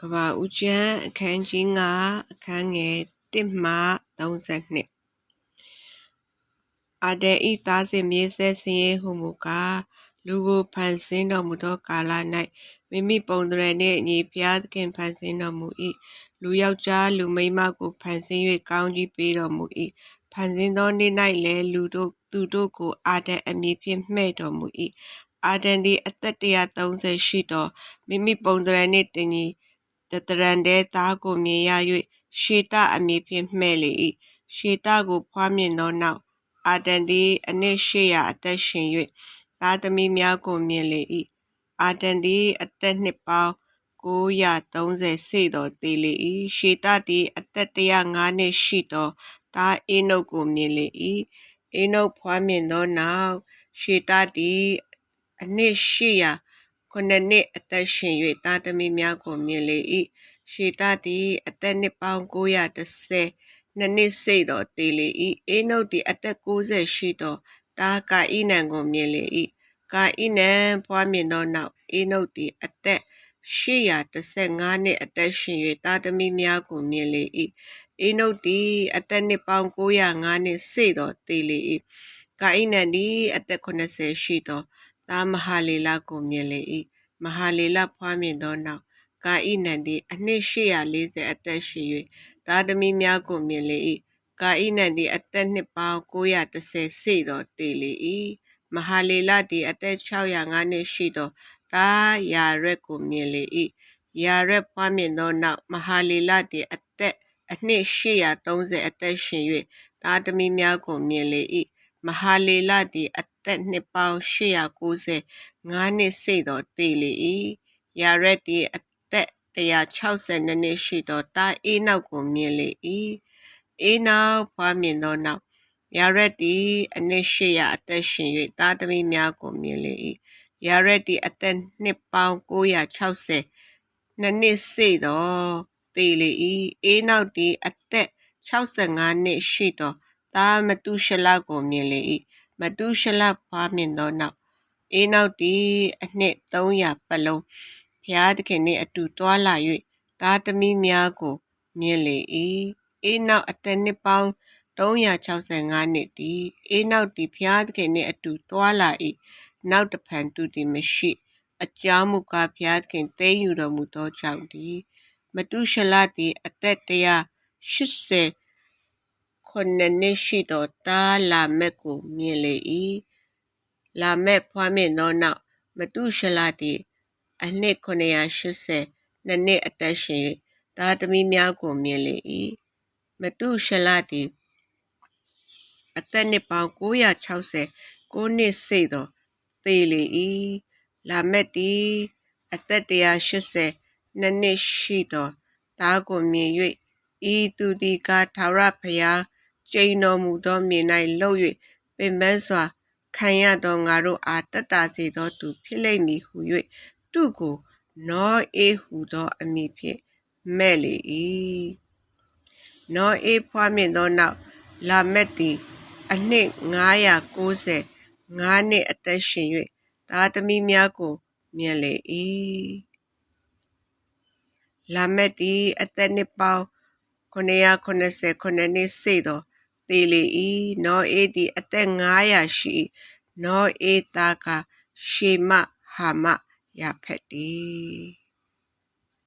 ကဘာဦးကျန်းအခန်းကြီး9အခန်းငယ်1မှ32အာဒဲဤသားစဉ်မြေဆက်စင်းရေးဟုမူကားလူကိုဖန်ဆင်းတော်မူသောကာလ၌မိမိပုံသဏ္ဍာန်နှင့်အညီဘုရားသခင်ဖန်ဆင်းတော်မူ၏လူယောက်ျားလူမိန်းမကိုဖန်ဆင်း၍ကောင်းကြီးပေးတော်မူ၏ဖန်ဆင်းသောနေ့၌လည်းလူတို့သူတို့ကိုအာဒံအမည်ဖြင့်မှဲ့တော်မူ၏အာဒံသည်အသက်130ရှိသောမိမိပုံသဏ္ဍာန်နှင့်တညီ တတရန်တဲသားကိုမြင်ရ၍ရှေတအမည်ဖြင့်မှဲ့လေ၏ရှေတကိုဖွားမြင်သောနောက်အာတန်သည်အနှစ်800အသက်ရှင်၍သားသမီးများကိုမြင်လေ၏အာတန်သည်အသက်နှစ်ပေါင်း930စေတော်တည်လေ၏ရှေတသည်အသက်105နှစ်ရှိသောတာအေနုတ်ကိုမြင်လေ၏အေနုတ်ဖွားမြင်သောနောက်ရှေတသည်အနှစ်800 ခုနှစ်နှစ်အသက်ရှင်၍သားသမီးများကိုမြင်လေ၏ရှေတသည်အသက်နှစ်ပေါင်း930နှစ်နှစ်စိတ်တော်တည်လေ၏အေနုတ်သည်အသက်60ရှိသောတာကာဣနံကိုမြင်လေ၏ကာဣနံဖွားမြင်သောနောက်အေနုတ်သည်အသက်815နှစ်အသက်ရှင်၍သားသမီးများကိုမြင်လေ၏အေနုတ်သည်အသက်နှစ်ပေါင်း905နှစ်စေတော်တည်လေ၏ကာဣနံသည်အသက်80ရှိသော သားမဟာလေလကိုမြင်လေ၏မဟာလေလဖွားမြင်သောနောက်ကာဣနန်သည်အနှစ်840အသက်ရှိ၍သားသမီးများကိုမြင်လေ၏ကာဣနန်သည်အသက်နှစ်ပေါင်း930စေတော်တည်လေ၏မဟာလေလသည်အသက်605နှစ်ရှိသောသားယာရက်ကိုမြင်လေ၏ယာရက်ဖွားမြင်သောနောက်မဟာလေလသည်အသက်အနှစ်830အသက်ရှင်၍သားသမီးများကိုမြင်လေ၏ မဟာလေလသည်အသက်နှစ်ပေါင်း890ငါးနှစ်စိတ်တော်တည်လေ၏ယာရက်သည်အသက်160နှစ်ရှိသောတာအေးနောက်ကိုမြင်လေ၏အေးနောက်ဖွားမြင်သောနောက်ယာရက်သည်အနှစ်800အသက်ရှင်၍သားသမီးများကိုမြင်လေ၏ယာရက်သည်အသက်နှစ်ပေါင်း960နှစ်နှစ်စေသောတည်လေ၏အေးနောက်သည်အသက်65နှစ်ရှိသော သားမတုရှလကိုမြင်လေ၏မတုရှလဖွားမြင်သောနောက်အေးနောက်သည်အနှစ်300ပတ်လုံးဖျားသခင်နှင့်အတူတွာလာ၍သားသမီးများကိုမြင်လေ၏အေးနောက်အသက်နှစ်ပေါင်း365နှစ်တည်အေးနောက်သည်ဖျားသခင်နှင့်အတူတွာလာ၏နောက်တဖန်သူသည်မရှိအကြောင်းမူကားဖျားသခင်သိမ်းယူတော်မူသောကြောင့်တည်မတုရှလသည်အသက်180 ခုနှစ်ရှိသောတာလာမက်ကိုမြင်လေ၏လာမက်ဖွားမြင်သောနောက်မတုရှလသည်အနှစ်980နှစ်နှစ်အသက်ရှင်၍သားသမီးများကိုမြင်လေ၏မတုရှလသည်အသက်နှစ်ပေါင်း960ကိုနှစ်စိတ်သောသေလေ၏လာမက်သည်အသက်180နှစ်နှစ်ရှိသောသားကိုမြင်၍ဤသူသည်ကာထာဝရဘုရား ကျိန်တော်မူသောမြေ၌လှုပ်၍ပင်ပန်းစွာခံရသောငါတို့အားတတ်တာစေသောသူဖြစ်လိမ့်မည်ဟု၍သူ့ကိုနောအေဟုသောအမည်ဖြင့်မဲ့လေ၏နောအေဖွားမြင်သောနောက်လာမက်သည်အနှစ်990ငါးနှစ်အသက်ရှင်၍သားသမီးများကိုမြင်လေ၏လာမက်သည်အသက်နှစ်ပေါင်း980ခုနှစ်စေသော သေလေ၏နောအေသည်အသက်900ရှိနောအေသားကရှေမဟာမရဖက်တည်